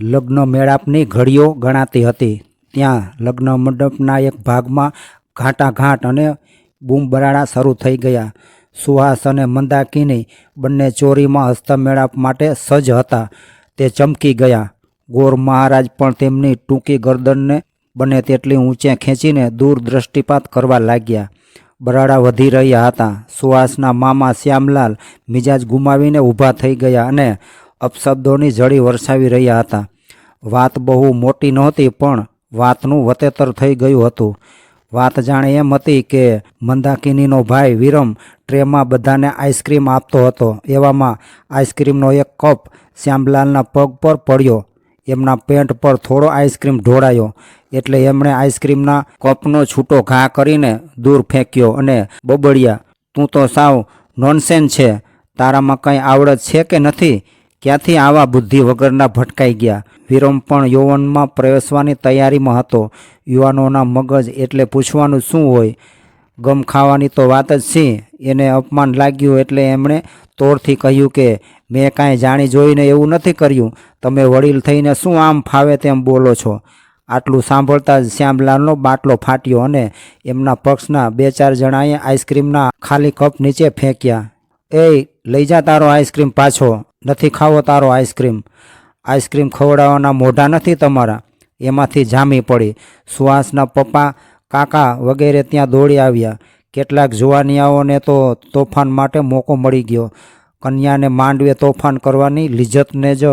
લગ્ન મેળાપની ઘડીઓ ગણાતી હતી. ત્યાં લગ્ન મંડપના એક ભાગમાં ઘાંટાઘાંટ અને બૂમબરાડા શરૂ થઈ ગયા. સુહાસ અને મંદાકિની બંને ચોરીમાં હસ્તમેળાપ માટે સજ્જ હતા. તે ચમકી ગયા. ગોર મહારાજ પણ તેમની ટૂંકી ગરદનને બને તેટલી ઊંચે ખેંચીને દૂર દ્રષ્ટિપાત કરવા લાગ્યા. બરાડા વધી રહ્યા હતા. સુહાસના મામા શ્યામલાલ મિજાજ ગુમાવીને ઊભા થઈ ગયા અને અપશબ્દોની જડી વરસાવી રહ્યા હતા. વાત બહુ મોટી નહોતી, પણ વાતનું વતેતર થઈ ગયું હતું. વાત જાણે એમ હતી કે મંદાકિનીનો ભાઈ વિરમ ટ્રેમાં બધાને આઈસ્ક્રીમ આપતો હતો. એવામાં આઈસ્ક્રીમનો એક કપ શ્યામલાલના પગ પર પડ્યો. એમના પેન્ટ પર થોડો આઈસ્ક્રીમ ઢોળાયો. એટલે એમણે આઈસ્ક્રીમના કપનો છૂટો ઘા કરીને દૂર ફેંક્યો અને બબડ્યા, તું તો સાવ નોનસેન છે. તારામાં કંઈ આવડત છે કે નથી? ક્યાંથી આવા બુદ્ધિ વગરના ભટકાઈ ગયા. વિરમ પણ યૌવનમાં પ્રવેશવાની તૈયારીમાં હતો. યુવાનોના મગજ એટલે પૂછવાનું શું હોય? ગમ ખાવાની તો વાત જ છે. એને અપમાન લાગ્યું એટલે એમણે તોરથી કહ્યું કે, મેં કાંઈ જાણી જોઈને એવું નથી કર્યું. તમે વડીલ થઈને શું આમ ફાવે તેમ બોલો છો? આટલું સાંભળતા જ શ્યામલાલનો બાટલો ફાટ્યો અને એમના પક્ષના બે ચાર જણાએ આઈસ્ક્રીમના ખાલી કપ નીચે ફેંક્યા. એ લઈ જા તારો આઈસ્ક્રીમ પાછો. નથી ખાવો તારો આઈસ્ક્રીમ. આઈસ્ક્રીમ ખવડાવવાના મોઢા નથી તમારા. એમાંથી જામી પડી. સુહાસના પપ્પા, કાકા વગેરે ત્યાં દોડી આવ્યા. કેટલાક જુવાનિયાઓને તો તોફાન માટે મોકો મળી ગયો. કન્યાને માંડવે તોફાન કરવાની લિજ્જતને જ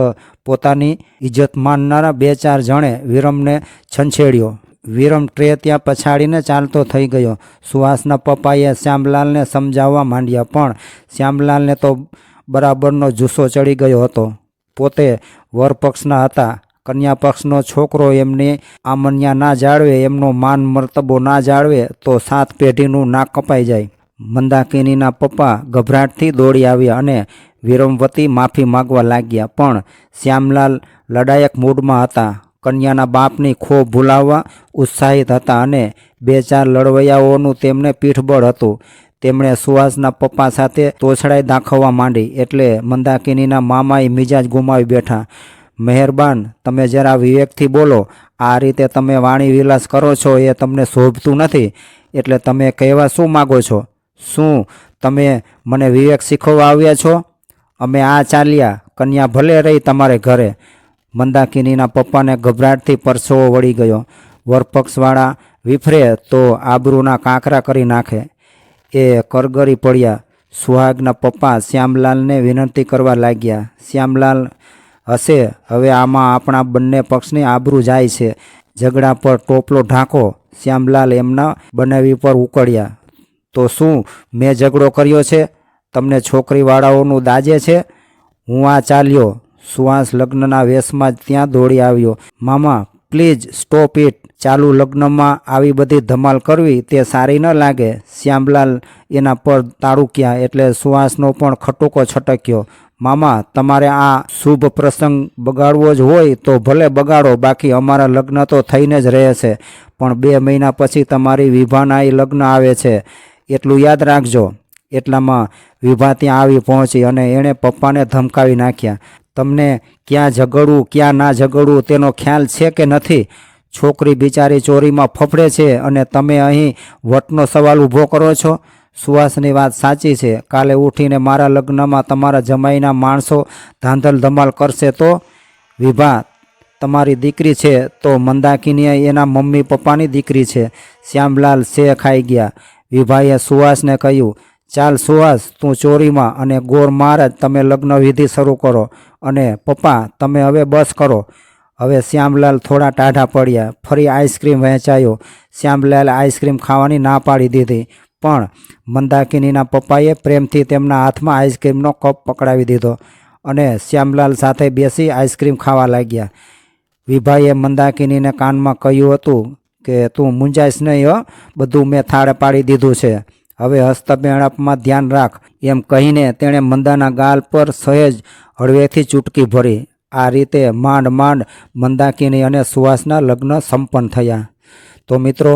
પોતાની ઇજ્જત માનનારા બે ચાર જણે વિરમને છંછેડ્યો. વિરમ ટ્રે ત્યાં પછાડીને ચાલતો થઈ ગયો. સુહાસના પપ્પાએ શ્યામલાલને સમજાવવા માંડ્યા, પણ શ્યામલાલને તો બરાબરનો જુસ્સો ચડી ગયો હતો. પોતે વરપક્ષના હતા. કન્યા પક્ષનો છોકરો એમની આમન્યા ના જાળવે, એમનો માન મર્તબો ના જાળવે, તો સાત પેઢીનું નાક કપાઈ જાય. મંદાકિનીના પપ્પા ગભરાટથી દોડી આવ્યા અને વિરમવતી માફી માગવા લાગ્યા, પણ શ્યામલાલ લડાયક મૂડમાં હતા. કન્યાના બાપની ખો ભૂલાવવા ઉત્સાહિત હતા અને બે ચાર લડવૈયાઓનું તેમને પીઠબળ હતું. તેમણે સુહાસના પપ્પા સાથે તોછડાઈ દાખવવા માંડી એટલે મંદાકિનીના મામાએ મિજાજ ગુમાવી બેઠા. મહેરબાન, તમે જરા વિવેકથી બોલો, આ રીતે તમે વાણી વિલાસ કરો છો એ તમને શોભતું નથી, એટલે તમે કહેવા શું માગો છો? શું તમે મને વિવેક શીખવવા આવ્યા છો? અમે આ ચાલ્યા, કન્યા ભલે રહી તમારે ઘરે. મંદાકિનીના પપ્પાને ગભરાટથી પરસેવો વળી ગયો. વરપક્ષવાળા વિફરે તો આબરૂના કાંકરા કરી નાખે. એ કરગરી પડ્યા. સુહાગના પપ્પા શ્યામલાલને વિનંતી કરવા લાગ્યા. શ્યામલાલ, હશે. હવે આમાં આપણા બંને પક્ષની આબરૂ જાય છે. ઝઘડા પર ટોપલો ઢાંકો. શ્યામલાલ એમના બનાવી પર ઉકળ્યા. તો શું મેં ઝઘડો કર્યો છે? તમને છોકરીવાળાઓનું દાજે છે? હું આ ચાલ્યો. સુહાસ લગ્નના વેશમાં જ ત્યાં દોડી આવ્યો. મામા, પ્લીઝ સ્ટોપ ઇટ. ચાલુ લગ્નમાં આવી બધી ધમાલ કરવી તે સારી ન લાગે. શ્યામલાલ એના પર તાળુક્યા એટલે સુહાસનો પણ ખટોકો છટક્યો. મામા, તમારે આ શુભ પ્રસંગ બગાડવો જ હોય તો ભલે બગાડો, બાકી અમારા લગ્ન તો થઈને જ રહે છે પણ બે મહિના પછી તમારી વિભાના એ લગ્ન આવે છે. એટલું યાદ રાખજો. એટલામાં વિભા ત્યાં આવી પહોંચી અને એણે પપ્પાને ધમકાવી નાખ્યા. તમને ક્યાં ઝઘડવું, ક્યાં ના ઝઘડવું તેનો ખ્યાલ છે કે નથી? છોકરી બિચારી ચોરીમાં ફફડે છે અને તમે અહીં વટનો સવાલ ઊભો કરો છો? સુહાસની વાત સાચી છે. કાલે ઉઠીને મારા લગ્નમાં તમારા જમાઈના માણસો ધાંધલ ધમાલ કરશે તો? વિભા, તમારી દીકરી છે તો મંદાકિની એના મમ્મી પપ્પાની દીકરી છે. શ્યામલાલ શે ખાઈ ગયા. વિભાએ સુહાસને કહ્યું ચાલ સુહાસ, તું ચોરીમાં અને ગોર મહારાજ તમે લગ્ન વિધિ શરૂ કરો અને પપ્પા, તમે હવે બસ કરો. હવે શ્યામલાલ થોડા ટાઢા પડ્યા. ફરી આઈસ્ક્રીમ વહેંચાયો. શ્યામલાલ આઈસ્ક્રીમ ખાવાની ના પાડી દીધી. પણ મંદાકિનીના પપ્પાએ પ્રેમથી તેમના હાથમાં આઈસ્ક્રીમનો કપ પકડાવી દીધો અને શ્યામલાલ સાથે બેસી આઈસ્ક્રીમ ખાવા લાગ્યા. વિભાઈએ મંદાકિનીને કાનમાં કહ્યું હતું કે, તું મૂંઝાઈશ નહીં હો. બધું મેં થાળે પાડી દીધું છે. હવે હસ્તમેળાપમાં ધ્યાન રાખ, એમ કહીને તેણે મંદાના ગાલ પર સહેજ હળવેથી ચૂટકી ભરી. આ રીતે માંડ માંડ મંદાકિની અને સુહાસના લગ્ન સંપન્ન થયા. તો મિત્રો,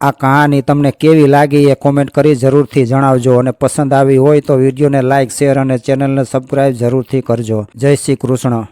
આ કહાની તમને કેવી લાગી એ કોમેન્ટ કરી જરૂરથી જણાવજો અને પસંદ આવી હોય તો વિડીયોને લાઇક શેર અને ચેનલને સબસ્ક્રાઈબ જરૂરથી કરજો. જય શ્રી કૃષ્ણ.